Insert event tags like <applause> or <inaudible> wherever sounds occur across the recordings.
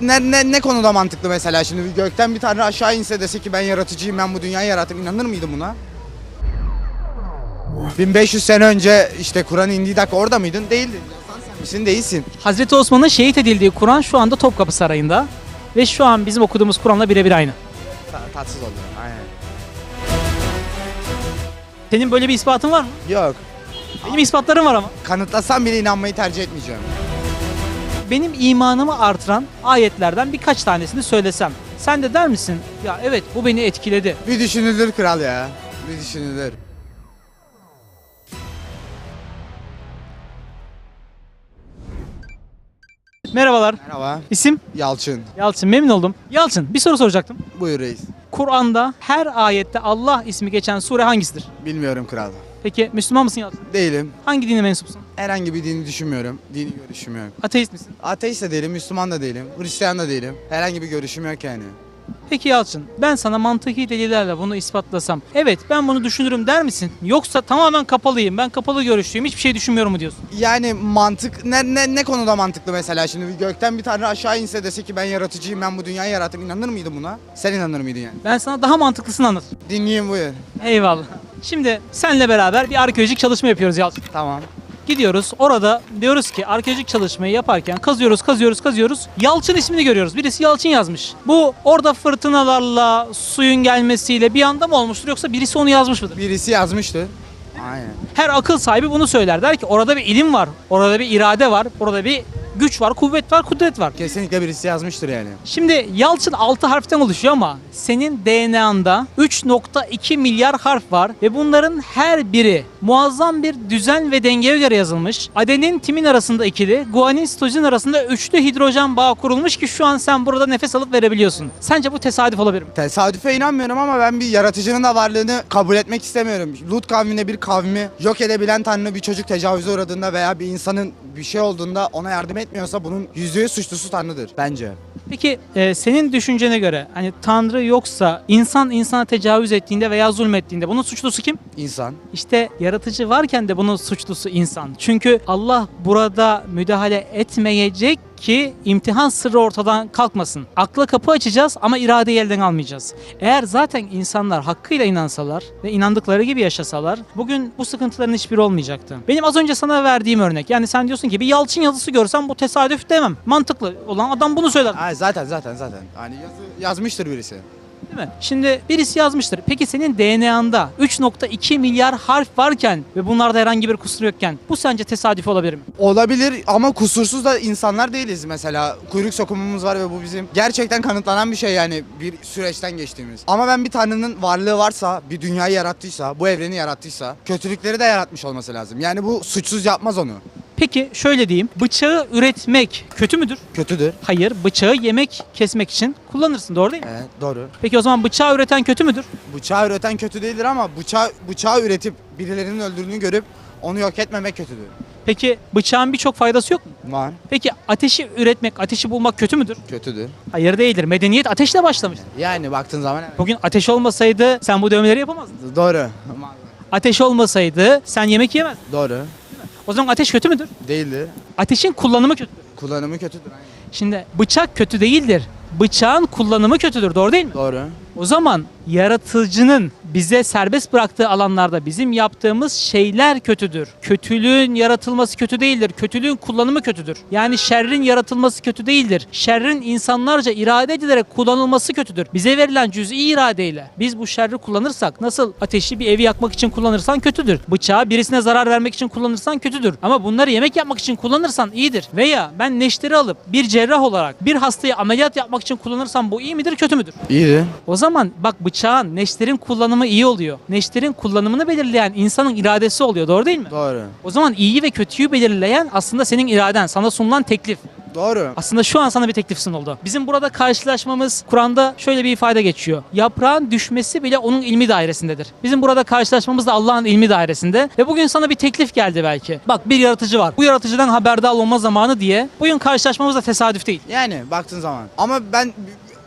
Ne, ne, ne konuda mantıklı mesela şimdi gökten bir tanrı aşağı inse dese ki ben yaratıcıyım ben bu dünyayı yarattım inanır mıydın buna? 1500 sene önce işte Kur'an indiği dakika orada mıydın? Değildin. Sen misin? Değilsin. Hazreti Osman'ın şehit edildiği Kur'an şu anda Topkapı Sarayı'nda. Ve şu an bizim okuduğumuz Kur'an'la birebir aynı. Ta- tatsız oldu. Aynen. Senin böyle bir ispatın var mı? Yok. Benim ispatlarım var ama. Kanıtlasam bile inanmayı tercih etmeyeceğim. Benim imanımı artıran ayetlerden birkaç tanesini söylesem. Sen de der misin? Ya evet bu beni etkiledi. Bir düşünülür kral ya. Bir düşünülür. Merhabalar. Merhaba. İsim? Yalçın. Yalçın memnun oldum. Yalçın bir soru soracaktım. Buyur reis. Kur'an'da her ayette Allah ismi geçen sure hangisidir? Bilmiyorum kral. Peki Müslüman mısın Yalçın? Değilim. Hangi dine mensupsun? Herhangi bir dini düşünmüyorum. Dini görüşüm yok. Ateist misin? Ateist de değilim, Müslüman da değilim, Hristiyan da değilim. Herhangi bir görüşüm yok yani. Peki Yalçın ben sana mantıki delillerle bunu ispatlasam evet ben bunu düşünürüm der misin? Yoksa tamamen kapalıyım ben kapalı görüşlüyüm hiçbir şey düşünmüyorum mu diyorsun? Yani mantık ne, ne, ne konuda mantıklı mesela şimdi gökten bir tanrı aşağı inse dese ki ben yaratıcıyım ben bu dünyayı yarattım inanır mıydın buna? Sen inanır mıydın yani? Ben sana daha mantıklısını anlatayım. Dinleyeyim buyur. Eyvallah. Şimdi senle beraber bir arkeolojik çalışma yapıyoruz Yalçın. Tamam. Gidiyoruz orada diyoruz ki arkeolojik çalışmayı yaparken kazıyoruz kazıyoruz kazıyoruz. Yalçın ismini görüyoruz. Birisi Yalçın yazmış. Bu orada fırtınalarla suyun gelmesiyle bir anda mı olmuştur yoksa birisi onu yazmış mıdır? Birisi yazmıştı. Aynen. Her akıl sahibi bunu söyler. Der ki orada bir ilim var, orada bir irade var, orada bir güç var, kuvvet var, kudret var. Kesinlikle birisi yazmıştır yani. Şimdi Yalçın 6 harften oluşuyor ama senin DNA'nda 3.2 milyar harf var ve bunların her biri muazzam bir düzen ve dengeye göre yazılmış. Adenin timin arasında ikili, guanin sitozin arasında üçlü hidrojen bağı kurulmuş ki şu an sen burada nefes alıp verebiliyorsun. Sence bu tesadüf olabilir mi? Tesadüfe inanmıyorum ama ben bir yaratıcının da varlığını kabul etmek istemiyorum. Lut kavmine bir kavmi yok edebilen tanrı bir çocuk tecavüze uğradığında veya bir insanın bir şey olduğunda ona yardım etmiyorsa bunun yüzüğü suçlusu tanrıdır bence. Peki e, senin düşüncene göre hani Tanrı yoksa insan insana tecavüz ettiğinde veya zulmettiğinde bunun suçlusu kim? İnsan. İşte yaratıcı varken de bunun suçlusu insan. Çünkü Allah burada müdahale etmeyecek ki imtihan sırrı ortadan kalkmasın. Akla kapı açacağız ama iradeyi elden almayacağız. Eğer zaten insanlar hakkıyla inansalar ve inandıkları gibi yaşasalar bugün bu sıkıntıların hiçbiri olmayacaktı. Benim az önce sana verdiğim örnek yani sen diyorsun ki bir yalçın yazısı görsem bu tesadüf demem. Mantıklı olan adam bunu söyler. Ha, zaten zaten zaten. Hani yazı, yazmıştır birisi. Değil mi? Şimdi birisi yazmıştır. Peki senin DNA'nda 3.2 milyar harf varken ve bunlarda herhangi bir kusur yokken bu sence tesadüf olabilir mi? Olabilir ama kusursuz da insanlar değiliz mesela. Kuyruk sokumumuz var ve bu bizim gerçekten kanıtlanan bir şey yani bir süreçten geçtiğimiz. Ama ben bir tanrının varlığı varsa, bir dünyayı yarattıysa, bu evreni yarattıysa kötülükleri de yaratmış olması lazım. Yani bu suçsuz yapmaz onu. Peki şöyle diyeyim. Bıçağı üretmek kötü müdür? Kötüdür. Hayır. Bıçağı yemek kesmek için kullanırsın. Doğru değil mi? Evet doğru. Peki o zaman bıçağı üreten kötü müdür? Bıçağı üreten kötü değildir ama bıçağı, bıçağı üretip birilerinin öldürdüğünü görüp onu yok etmemek kötüdür. Peki bıçağın birçok faydası yok mu? Var. Peki ateşi üretmek, ateşi bulmak kötü müdür? Kötüdür. Hayır değildir. Medeniyet ateşle başlamış. Yani baktığın zaman evet. Bugün ateş olmasaydı sen bu dövmeleri yapamazdın. Doğru. Ateş olmasaydı sen yemek yemezdin. Doğru. O zaman ateş kötü müdür? Değildir. Ateşin kullanımı kötüdür. Kullanımı kötüdür. Aynen. Şimdi bıçak kötü değildir. Bıçağın kullanımı kötüdür. Doğru değil mi? Doğru. O zaman yaratıcının bize serbest bıraktığı alanlarda bizim yaptığımız şeyler kötüdür. Kötülüğün yaratılması kötü değildir. Kötülüğün kullanımı kötüdür. Yani şerrin yaratılması kötü değildir. Şerrin insanlarca irade edilerek kullanılması kötüdür. Bize verilen cüz'i iradeyle biz bu şerri kullanırsak nasıl ateşi bir evi yakmak için kullanırsan kötüdür. Bıçağı birisine zarar vermek için kullanırsan kötüdür. Ama bunları yemek yapmak için kullanırsan iyidir. Veya ben neşteri alıp bir cerrah olarak bir hastayı ameliyat yapmak için kullanırsam bu iyi midir kötü müdür? İyiydi. O zaman bak bıçağın, neşterin kullanımı iyi oluyor. Neşterin kullanımını belirleyen insanın iradesi oluyor. Doğru değil mi? Doğru. O zaman iyiyi ve kötüyü belirleyen aslında senin iraden, sana sunulan teklif. Doğru. Aslında şu an sana bir teklif sunuldu. Bizim burada karşılaşmamız Kur'an'da şöyle bir ifade geçiyor. Yaprağın düşmesi bile onun ilmi dairesindedir. Bizim burada karşılaşmamız da Allah'ın ilmi dairesinde. Ve bugün sana bir teklif geldi belki. Bak bir yaratıcı var. Bu yaratıcıdan haberdar olma zamanı diye. Bugün karşılaşmamız da tesadüf değil. Yani baktığın zaman. Ama ben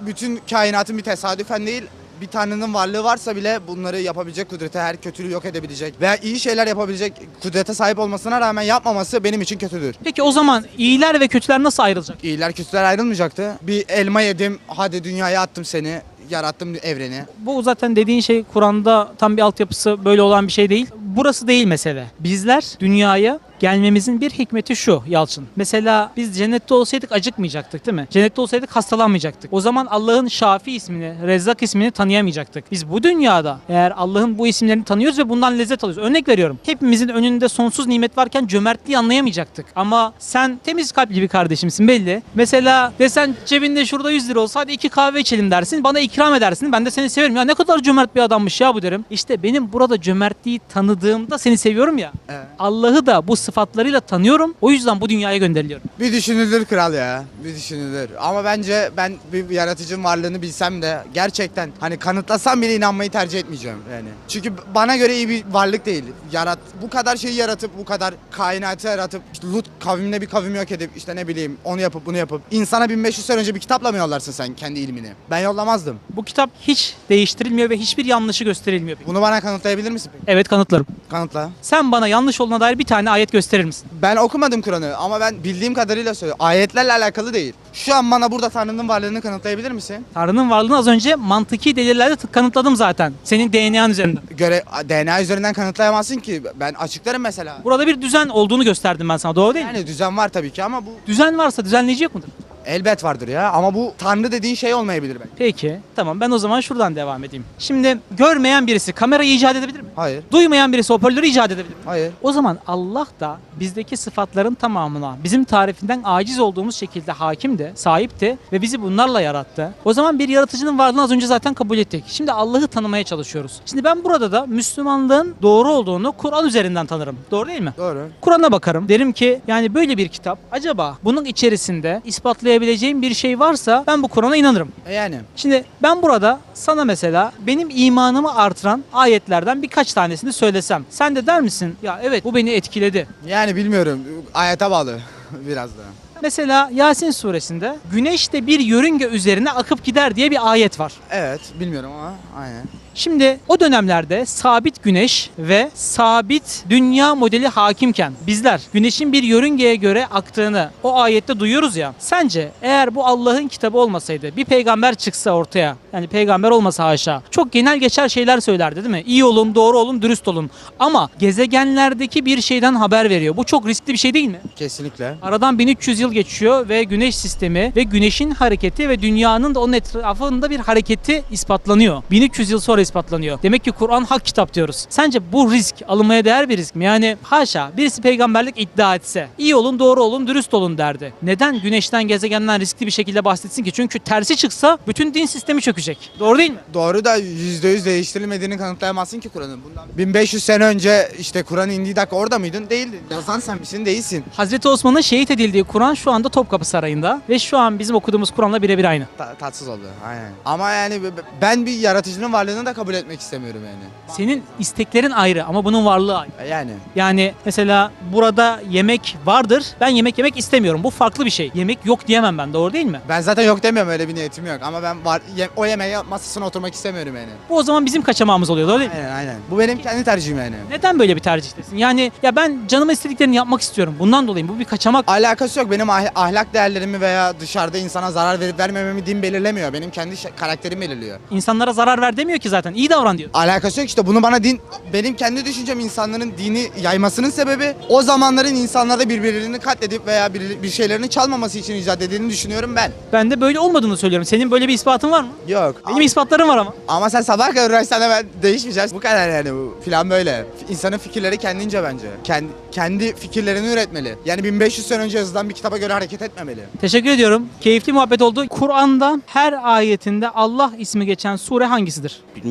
bütün kainatın bir tesadüfen değil bir tanrının varlığı varsa bile bunları yapabilecek kudrete, her kötülüğü yok edebilecek veya iyi şeyler yapabilecek kudrete sahip olmasına rağmen yapmaması benim için kötüdür. Peki o zaman iyiler ve kötüler nasıl ayrılacak? İyiler kötüler ayrılmayacaktı. Bir elma yedim, hadi dünyaya attım seni, yarattım evreni. Bu zaten dediğin şey Kur'an'da tam bir altyapısı böyle olan bir şey değil. Burası değil mesele. Bizler dünyaya gelmemizin bir hikmeti şu Yalçın. Mesela biz cennette olsaydık acıkmayacaktık değil mi? Cennette olsaydık hastalanmayacaktık. O zaman Allah'ın Şafi ismini, Rezzak ismini tanıyamayacaktık. Biz bu dünyada eğer Allah'ın bu isimlerini tanıyoruz ve bundan lezzet alıyoruz. Örnek veriyorum. Hepimizin önünde sonsuz nimet varken cömertliği anlayamayacaktık. Ama sen temiz kalpli bir kardeşimsin belli. Mesela desen cebinde şurada 100 lira olsa hadi iki kahve içelim dersin. Bana ikram edersin. Ben de seni severim. Ya ne kadar cömert bir adammış ya bu derim. İşte benim burada cömertliği tanıdığımda seni seviyorum ya. Evet. Allah'ı da bu sıfatlarıyla tanıyorum. O yüzden bu dünyaya gönderiliyorum. Bir düşünülür kral ya. Bir düşünülür. Ama bence ben bir yaratıcının varlığını bilsem de gerçekten hani kanıtlasam bile inanmayı tercih etmeyeceğim yani. Çünkü bana göre iyi bir varlık değil. Yarat bu kadar şeyi yaratıp bu kadar kainatı yaratıp işte Lut kavmine bir kavim yok edip işte ne bileyim onu yapıp bunu yapıp insana 1500 sene önce bir kitapla mı yollarsın sen kendi ilmini? Ben yollamazdım. Bu kitap hiç değiştirilmiyor ve hiçbir yanlışı gösterilmiyor. Bunu bana kanıtlayabilir misin peki? Evet kanıtlarım. Kanıtla. Sen bana yanlış olduğuna dair bir tane ayet gösterir misin? Ben okumadım Kur'an'ı ama ben bildiğim kadarıyla söylüyorum. Ayetlerle alakalı değil. Şu an bana burada Tanrı'nın varlığını kanıtlayabilir misin? Tanrı'nın varlığını az önce mantıki delillerle t- kanıtladım zaten. Senin DNA'n üzerinden. Göre DNA üzerinden kanıtlayamazsın ki. Ben açıklarım mesela. Burada bir düzen olduğunu gösterdim ben sana doğru değil mi? Yani düzen var tabii ki ama bu Düzen varsa düzenleyici yok mudur? elbet vardır ya. Ama bu Tanrı dediğin şey olmayabilir belki. Peki tamam ben o zaman şuradan devam edeyim. Şimdi görmeyen birisi kamerayı icat edebilir mi? Hayır. Duymayan birisi hoparlörü icat edebilir mi? Hayır. O zaman Allah da bizdeki sıfatların tamamına bizim tarifinden aciz olduğumuz şekilde hakimdi, sahipti ve bizi bunlarla yarattı. O zaman bir yaratıcının varlığını az önce zaten kabul ettik. Şimdi Allah'ı tanımaya çalışıyoruz. Şimdi ben burada da Müslümanlığın doğru olduğunu Kur'an üzerinden tanırım. Doğru değil mi? Doğru. Kur'an'a bakarım. Derim ki yani böyle bir kitap acaba bunun içerisinde ispatlayabileceğim bir şey varsa ben bu Kur'an'a inanırım. E yani. Şimdi ben burada sana mesela benim imanımı artıran ayetlerden birkaç tanesini söylesem. Sen de der misin? Ya evet bu beni etkiledi. Yani bilmiyorum. Ayete bağlı biraz da. Mesela Yasin suresinde güneş de bir yörünge üzerine akıp gider diye bir ayet var. Evet. Bilmiyorum ama aynen. Şimdi o dönemlerde sabit güneş ve sabit dünya modeli hakimken bizler güneşin bir yörüngeye göre aktığını o ayette duyuyoruz ya. Sence eğer bu Allah'ın kitabı olmasaydı bir peygamber çıksa ortaya yani peygamber olmasa haşa çok genel geçer şeyler söylerdi değil mi? İyi olun, doğru olun, dürüst olun. Ama gezegenlerdeki bir şeyden haber veriyor. Bu çok riskli bir şey değil mi? Kesinlikle. Aradan 1300 yıl geçiyor ve güneş sistemi ve güneşin hareketi ve dünyanın da onun etrafında bir hareketi ispatlanıyor. 1300 yıl sonra ispatlanıyor. Demek ki Kur'an hak kitap diyoruz. Sence bu risk alınmaya değer bir risk mi? Yani haşa birisi peygamberlik iddia etse iyi olun doğru olun dürüst olun derdi. Neden güneşten gezegenden riskli bir şekilde bahsetsin ki? Çünkü tersi çıksa bütün din sistemi çökecek. Doğru değil mi? Doğru da %100 değiştirilmediğini kanıtlayamazsın ki Kur'an'ın. Bundan 1500 sene önce işte Kur'an indiği dakika orada mıydın? Değildin. Yazan sen misin? Değilsin. Hazreti Osman'ın şehit edildiği Kur'an şu anda Topkapı Sarayı'nda ve şu an bizim okuduğumuz Kur'an'la birebir aynı. Ta- tatsız oldu. Aynen. Ama yani ben bir yaratıcının varlığını da kabul etmek istemiyorum yani. Senin isteklerin ayrı ama bunun varlığı ayrı. Yani. Yani mesela burada yemek vardır. Ben yemek yemek istemiyorum. Bu farklı bir şey. Yemek yok diyemem ben. Doğru değil mi? Ben zaten yok demiyorum öyle bir niyetim yok ama ben var ye- o yemeğe masasına oturmak istemiyorum yani. Bu o zaman bizim kaçamağımız oluyor. Doğru değil mi? Aynen aynen. Bu benim kendi tercihim yani. Neden böyle bir tercihdesin? Yani ya ben canıma istediklerini yapmak istiyorum. Bundan dolayı bu bir kaçamak. Alakası yok. Benim ah- ahlak değerlerimi veya dışarıda insana zarar verip vermememi din belirlemiyor. Benim kendi şey- karakterim belirliyor. İnsanlara zarar ver demiyor ki zaten. İyi davran diyor. Alakası yok işte bunu bana din benim kendi düşüncem insanların dini yaymasının sebebi o zamanların insanlarda birbirlerini katledip veya bir, bir şeylerini çalmaması için icat edildiğini düşünüyorum ben. Ben de böyle olmadığını söylüyorum. Senin böyle bir ispatın var mı? Yok. Benim ispatlarım var ama. Ama sen sabah kadar uğraşsan da ben değişmeyeceğiz. Bu kadar yani bu plan böyle. İnsanın fikirleri kendince bence. Kendi, kendi fikirlerini üretmeli. Yani 1500 sene önce yazılan bir kitaba göre hareket etmemeli. Teşekkür ediyorum. Keyifli muhabbet oldu. Kur'an'da her ayetinde Allah ismi geçen sure hangisidir? Bilmiyorum.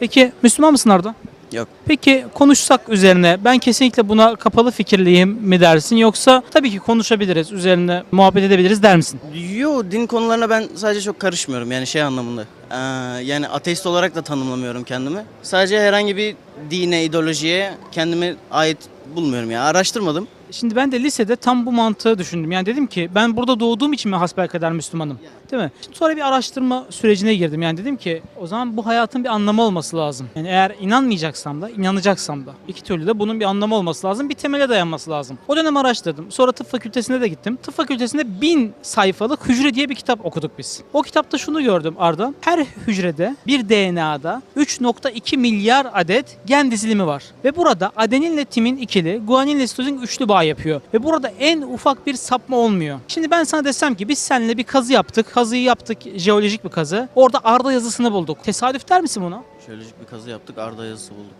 Peki Müslüman mısın Arda? Yok. Peki konuşsak üzerine ben kesinlikle buna kapalı fikirliyim mi dersin yoksa tabii ki konuşabiliriz üzerine muhabbet edebiliriz der misin? Yo din konularına ben sadece çok karışmıyorum yani şey anlamında. Ee, yani ateist olarak da tanımlamıyorum kendimi. Sadece herhangi bir dine, ideolojiye kendime ait bulmuyorum ya. Araştırmadım. Şimdi ben de lisede tam bu mantığı düşündüm. Yani dedim ki ben burada doğduğum için mi hasbelkader Müslümanım? Değil mi? Şimdi sonra bir araştırma sürecine girdim. Yani dedim ki o zaman bu hayatın bir anlamı olması lazım. Yani eğer inanmayacaksam da inanacaksam da iki türlü de bunun bir anlamı olması lazım. Bir temele dayanması lazım. O dönem araştırdım. Sonra tıp fakültesine de gittim. Tıp fakültesinde bin sayfalık hücre diye bir kitap okuduk biz. O kitapta şunu gördüm Arda. Her hücrede bir DNA'da 3.2 milyar adet gen dizilimi var. Ve burada adeninle timin ikili, guaninle sitozin üçlü bağ yapıyor. Ve burada en ufak bir sapma olmuyor. Şimdi ben sana desem ki biz seninle bir kazı yaptık. Kazıyı yaptık, jeolojik bir kazı. Orada Arda yazısını bulduk. Tesadüf der misin buna? Jeolojik bir kazı yaptık. Arda yazısı bulduk.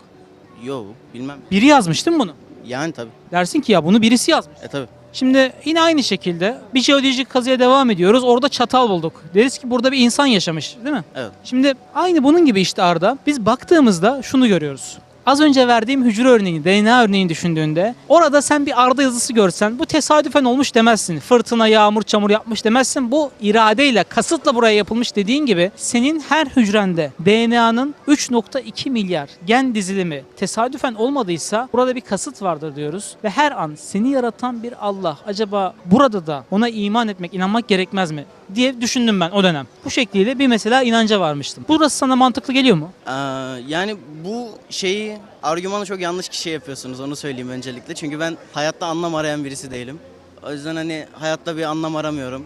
Yo bilmem. Biri yazmış değil mi bunu? Yani tabii. Dersin ki ya bunu birisi yazmış. E tabii. Şimdi yine aynı şekilde bir jeolojik kazıya devam ediyoruz. Orada çatal bulduk. Deriz ki burada bir insan yaşamış değil mi? Evet. Şimdi aynı bunun gibi işte Arda. Biz baktığımızda şunu görüyoruz. Az önce verdiğim hücre örneğini, DNA örneğini düşündüğünde orada sen bir Arda yazısı görsen bu tesadüfen olmuş demezsin. Fırtına, yağmur, çamur yapmış demezsin. Bu iradeyle, kasıtla buraya yapılmış dediğin gibi senin her hücrende DNA'nın 3.2 milyar gen dizilimi tesadüfen olmadıysa burada bir kasıt vardır diyoruz. Ve her an seni yaratan bir Allah acaba burada da ona iman etmek, inanmak gerekmez mi? Diye düşündüm ben o dönem. Bu şekliyle bir mesela inanca varmıştım. Burası sana mantıklı geliyor mu? Ee, yani bu şeyi argümanı çok yanlış kişiye yapıyorsunuz onu söyleyeyim öncelikle. Çünkü ben hayatta anlam arayan birisi değilim. O yüzden hani hayatta bir anlam aramıyorum.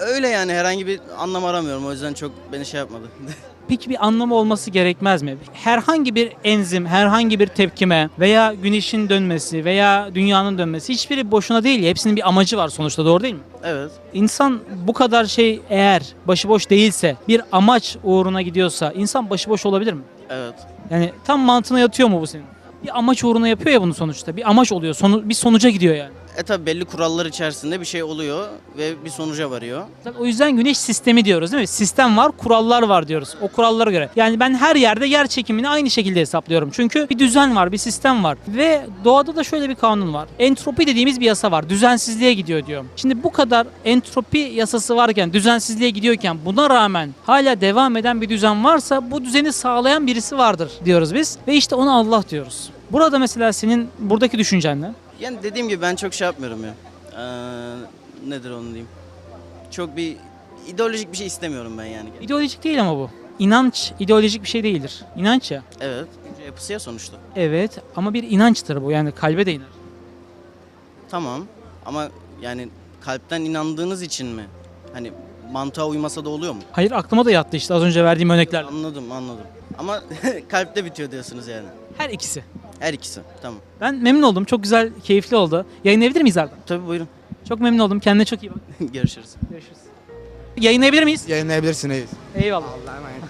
Öyle yani herhangi bir anlam aramıyorum. O yüzden çok beni şey yapmadı. <laughs> Peki bir anlamı olması gerekmez mi? Herhangi bir enzim, herhangi bir tepkime veya güneşin dönmesi veya dünyanın dönmesi hiçbiri boşuna değil. ya. Hepsinin bir amacı var sonuçta doğru değil mi? evet. İnsan bu kadar şey eğer başıboş değilse, bir amaç uğruna gidiyorsa insan başıboş olabilir mi? Evet. Yani tam mantığına yatıyor mu bu senin? Bir amaç uğruna yapıyor ya bunu sonuçta. Bir amaç oluyor. Sonu, bir sonuca gidiyor yani. E tabi belli kurallar içerisinde bir şey oluyor ve bir sonuca varıyor. Tabii O yüzden güneş sistemi diyoruz değil mi? Sistem var, kurallar var diyoruz. O kurallara göre. Yani ben her yerde yer çekimini aynı şekilde hesaplıyorum. Çünkü bir düzen var, bir sistem var. Ve doğada da şöyle bir kanun var. Entropi dediğimiz bir yasa var. Düzensizliğe gidiyor diyor. Şimdi bu kadar entropi yasası varken, düzensizliğe gidiyorken buna rağmen hala devam eden bir düzen varsa bu düzeni sağlayan birisi vardır diyoruz biz. Ve işte ona Allah diyoruz. Burada mesela senin buradaki düşüncen ne? Yani dediğim gibi ben çok şey yapmıyorum ya. Ee, nedir onu diyeyim. Çok bir ideolojik bir şey istemiyorum ben yani. İdeolojik değil ama bu. İnanç ideolojik bir şey değildir. İnanç ya. Evet. Düşünce yapısı ya sonuçta. Evet ama bir inançtır bu yani kalbe de iner. Tamam ama yani kalpten inandığınız için mi? Hani mantığa uymasa da oluyor mu? Hayır aklıma da yattı işte az önce verdiğim örnekler. Anladım anladım. Ama <laughs> kalpte bitiyor diyorsunuz yani. Her ikisi. Her ikisi. Tamam. Ben memnun oldum. Çok güzel, keyifli oldu. Yayınlayabilir miyiz Arda? Tabii buyurun. Çok memnun oldum. Kendine çok iyi bak. <laughs> Görüşürüz. Görüşürüz. Yayınlayabilir miyiz? Yayınlayabilirsiniz. Eyvallah. Allah'a emanet.